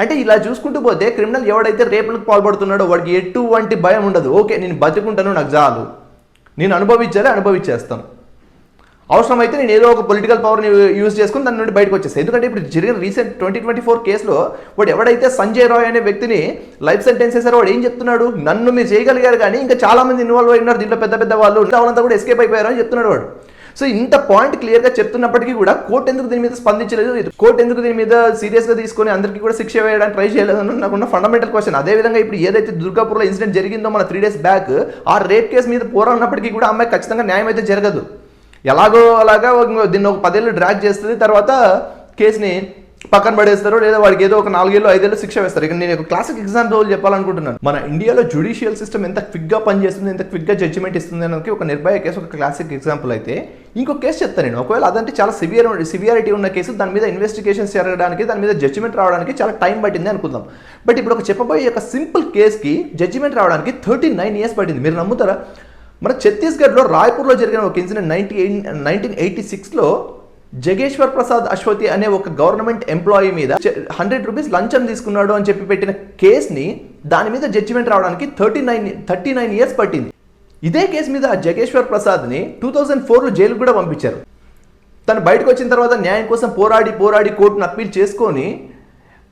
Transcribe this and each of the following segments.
అంటే ఇలా చూసుకుంటూ పోతే క్రిమినల్ ఎవడైతే రేపులకు పాల్పడుతున్నాడో వాడికి ఎటువంటి భయం ఉండదు. ఓకే నేను బతుకుంటాను నాకు చాలు. నేను అనుభవించాలి అనుభవించేస్తాను. అవసరమైతే నేను ఏదో ఒక పొలిటికల్ పవర్ని యూజ్ చేసుకుని దాని నుండి బయటకు వచ్చేస్తాను ఎందుకంటే ఇప్పుడు జరిగిన రీసెంట్ ట్వంటీ ట్వంటీ ఫోర్ కేసులో వాడు ఎవడైతే సంజయ్ రాయ్ అనే వ్యక్తిని లైఫ్ సెంటెన్స్ చేశారో వాడు ఏం చెప్తున్నాడు? నన్ను మీరు చేయగలిగారు కానీ ఇంకా చాలామంది ఇన్వాల్వ్ అయినారు ఉన్నారు. దీంట్లో పెద్ద పెద్ద వాళ్ళు వాళ్ళంతా కూడా ఎస్కేప్ అయిపోయారు అని చెప్తున్నాడు వాడు. సో ఇంత పాయింట్ క్లియర్గా చెప్తున్నప్పటికీ కూడా కోర్టు ఎందుకు దీని మీద స్పందించలేదు? కోర్టు ఎందుకు దీని మీద సీరియస్గా తీసుకొని అందరికీ కూడా శిక్ష వేయడానికి ట్రై చేయలేదు అని నాకున్న ఫండమెంటల్ క్వశ్చన్ అదే విధంగా ఇప్పుడు ఏదైతే దుర్గాపూర్లో ఇన్సిడెంట్ జరిగిందో మన త్రీ డేస్ బ్యాక్ ఆ రేప్ కేసు మీద పోరాడినప్పటికీ కూడా అమ్మాయి ఖచ్చితంగా న్యాయం అయితే జరగదు. ఎలాగో అలాగా దీన్ని ఒక పదేళ్ళు డ్రాగ్ చేస్తుంది తర్వాత కేసుని పక్కన పడేస్తారు లేదా వాడికి ఏదో ఒక నాలుగేళ్ళు ఐదేళ్ళు శిక్ష వేస్తారు. ఇక నేను ఒక క్లాసిక్ ఎగ్జాంపుల్ చెప్పాలనుకుంటున్నాను. మన ఇండియాలో జ్యుడిషియల్ సిస్టమ్ ఎంత క్విక్గా పనిచేస్తుంది ఎంత క్విక్గా జడ్జిమెంట్ ఇస్తుంది అనేది ఒక నిర్భయ కేసు ఒక క్లాసిక్ ఎగ్జాంపుల్ అయితే ఇంకో కేసు చెప్తాను నేను. ఒకవేళ అదంటే చాలా సివియర్ సివియారిటీ ఉన్న కేసు దాని మీద ఇన్వెస్టిగేషన్స్ జరగడానికి దాని మీద జడ్జిమెంట్ రావడానికి చాలా టైం పట్టింది అనుకుందాం. బట్ ఇప్పుడు ఒక చెప్పబోయే ఒక సింపుల్ కేసుకి జడ్జిమెంట్ రావడానికి థర్టీ నైన్ ఇయర్స్ పట్టింది. మీరు నమ్ముతారా? మన ఛత్తీస్గఢ్లో రాయ్పూర్లో జరిగిన ఒక ఇన్సిడెంట్ నైన్టీ నైన్టీన్ ఎయిటీ సిక్స్లో జగేశ్వర్ ప్రసాద్ అశ్వతి అనే ఒక గవర్నమెంట్ ఎంప్లాయీ మీద హండ్రెడ్ రూపీస్ లంచం తీసుకున్నాడు అని చెప్పి పెట్టిన కేసుని దాని మీద జడ్జిమెంట్ రావడానికి thirty nine thirty nine years పట్టింది. ఇదే కేసు మీద జగేశ్వర్ ప్రసాద్ని టూ థౌజండ్ ఫోర్లో జైలుకు కూడా పంపించారు. తను బయటకు వచ్చిన తర్వాత న్యాయం కోసం పోరాడి పోరాడి కోర్టును అప్పీల్ చేసుకొని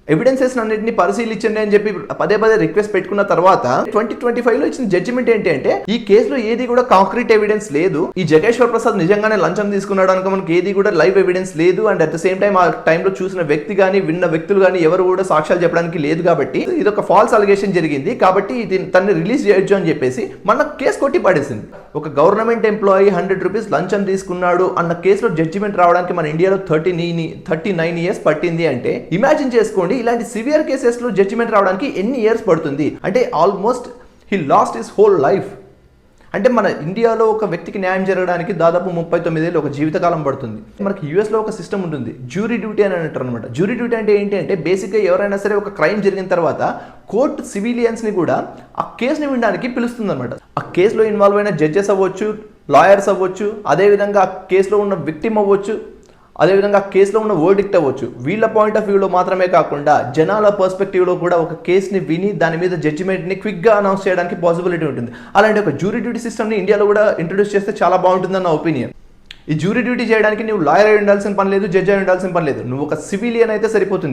ఎవిడెన్సెస్ అన్నింటినీ పరిశీలించండి అని చెప్పి పదే పదే రిక్వెస్ట్ పెట్టుకున్న తర్వాత ట్వంటీ ట్వంటీ ఫైవ్లో ఇచ్చిన జడ్జిమెంట్ ఏంటి అంటే ఈ కేసులో ఏది కూడా కాంక్రీట్ ఎవిడెన్స్ లేదు. ఈ జగేశ్వర్ ప్రసాద్ నిజంగానే లంచం తీసుకున్నాడు అనుకో మనకి ఏది కూడా లైవ్ ఎవిడెన్స్ లేదు. And at the same time ఆ టైంలో చూసిన వ్యక్తి కానీ విన్న వ్యక్తులు కానీ ఎవరు కూడా సాక్ష్యాలు చెప్పడానికి లేదు కాబట్టి ఇది ఒక ఫాల్స్ అలిగేషన్ జరిగింది. కాబట్టి ఇది తన్ని రిలీజ్ చేయొచ్చు అని చెప్పేసి మన కేసు కొట్టి పడేసింది ఒక గవర్నమెంట్ ఎంప్లాయీ హండ్రెడ్ రూపీస్ లంచం తీసుకున్నాడు అన్న కేసులో జడ్జిమెంట్ రావడానికి మన ఇండియాలో థర్టీ థర్టీ నైన్ ఇయర్స్ పట్టింది అంటే ఇమాజిన్ చేసుకోండి ఇలాంటి సివియర్ కేసెస్లో జడ్జిమెంట్ రావడానికి ఎన్ని ఇయర్స్ పడుతుంది? అంటే almost he lost his whole life అంటే మన ఇండియాలో ఒక వ్యక్తికి న్యాయం జరగడానికి దాదాపు ముప్పై తొమ్మిదేళ్ళు ఒక జీవితకాలం పడుతుంది. మనకి యూఎస్లో ఒక సిస్టమ్ ఉంటుంది. జ్యూరీ డ్యూటీ అని అంటారు అనమాట జ్యూరీ డ్యూటీ అంటే ఏంటి అంటే బేసిక్గా ఎవరైనా సరే ఒక క్రైమ్ జరిగిన తర్వాత కోర్టు సివిలియన్స్ని కూడా ఆ కేసుని వినడానికి పిలుస్తుంది అనమాట ఆ కేసులో ఇన్వాల్వ్ అయిన జడ్జెస్ అవ్వచ్చు లాయర్స్ అవ్వచ్చు అదేవిధంగా ఆ కేసులో ఉన్న విక్టిమ్ అవ్వచ్చు అదేవిధంగా ఆ కేసులో ఉన్న వర్డిక్ట్ అవ్వచ్చు. వీళ్ళ పాయింట్ ఆఫ్ వ్యూలో మాత్రమే కాకుండా జనాల పర్స్పెక్టివ్లో కూడా ఒక కేసుని విని దాని మీద జడ్జిమెంట్ని క్విక్గా అనౌన్స్ చేయడానికి పాసిబిలిటీ ఉంటుంది. అలాంటి ఒక జ్యూరీ డ్యూటీ సిస్టమ్ని ఇండియాలో కూడా ఇంట్రడ్యూస్ చేస్తే చాలా బాగుంటుంది నా ఒపీనియన్ ఈ జ్యూరీ డ్యూటీ చేయడానికి నువ్వు లాయర్ అయి ఉండాల్సిన పని లేదు జడ్జ్ అయి ఉండాల్సిన పని లేదు. నువ్వు ఒక సివిలియన్ అయితే సరిపోతుంది.